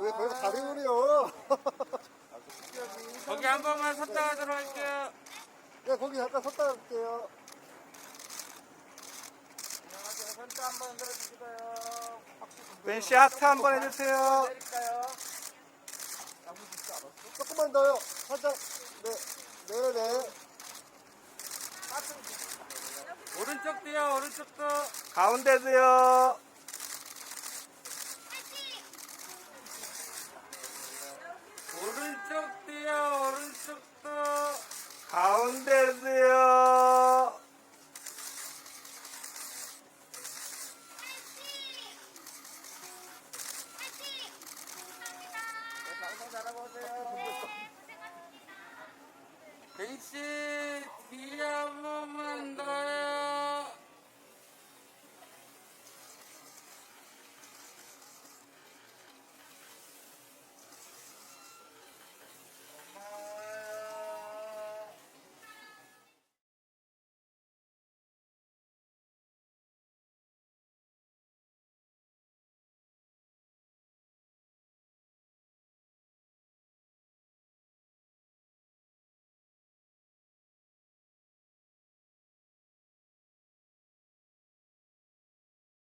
왜 거기서 가리 그려? 거기 한 번만 섰다 가도록 할게요. 네, 거기 잠깐 섰다 갈게요. 손도 한번 들어주시고요. 벤씨 하트 한 번 해주세요. 내릴까요? 조금만 더요. 살짝. 네, 네, 네. 오른쪽 뒤요, 오른쪽도. 가운데도요. 방송 잘하고 오세요. 벤씨 뒤에 한 번만 더